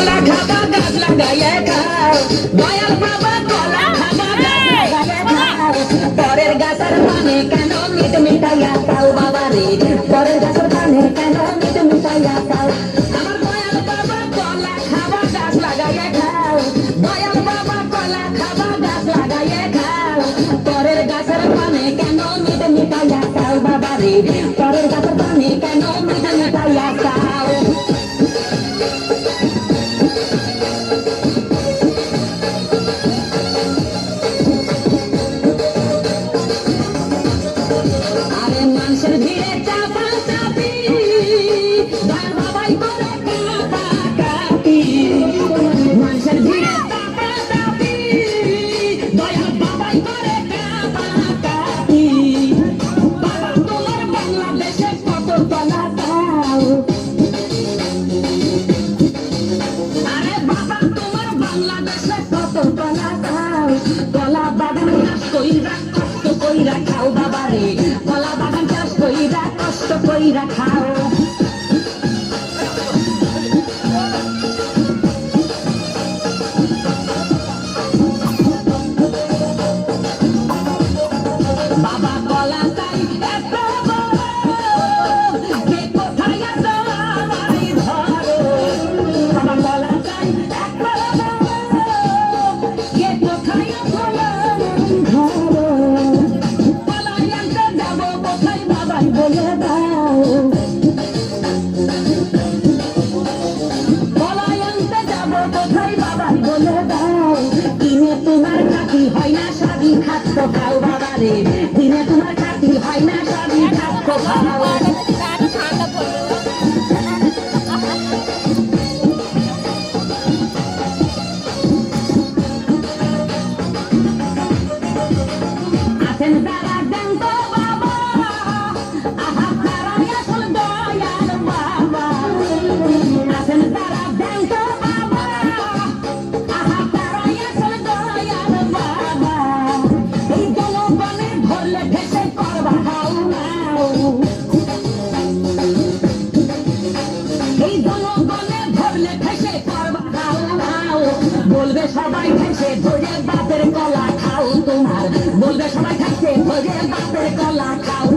কলা খাবা গাছ লাগাইয়ে পরের গাছের পানি কেন মিট মিটাইয়া খাও বাবা রে পরের কত কলা খাও কলা বাগান চাষ কইরা কষ্ট কইরা খাও বাবা রে কলা বাগান চাষ কষ্ট কইরা খাও। তোমার খাতি হয় না শাড়ি খাচ্ছ খাও বাবারে দিনে তোমার খাতি হয় না শাড়ি খাচ্ছ খাও বলবে সবাই ভেসে ধরে বাপের কলা খাও তোমার। বলবে সবাই খাইছে ধরে বাপের কলা খাও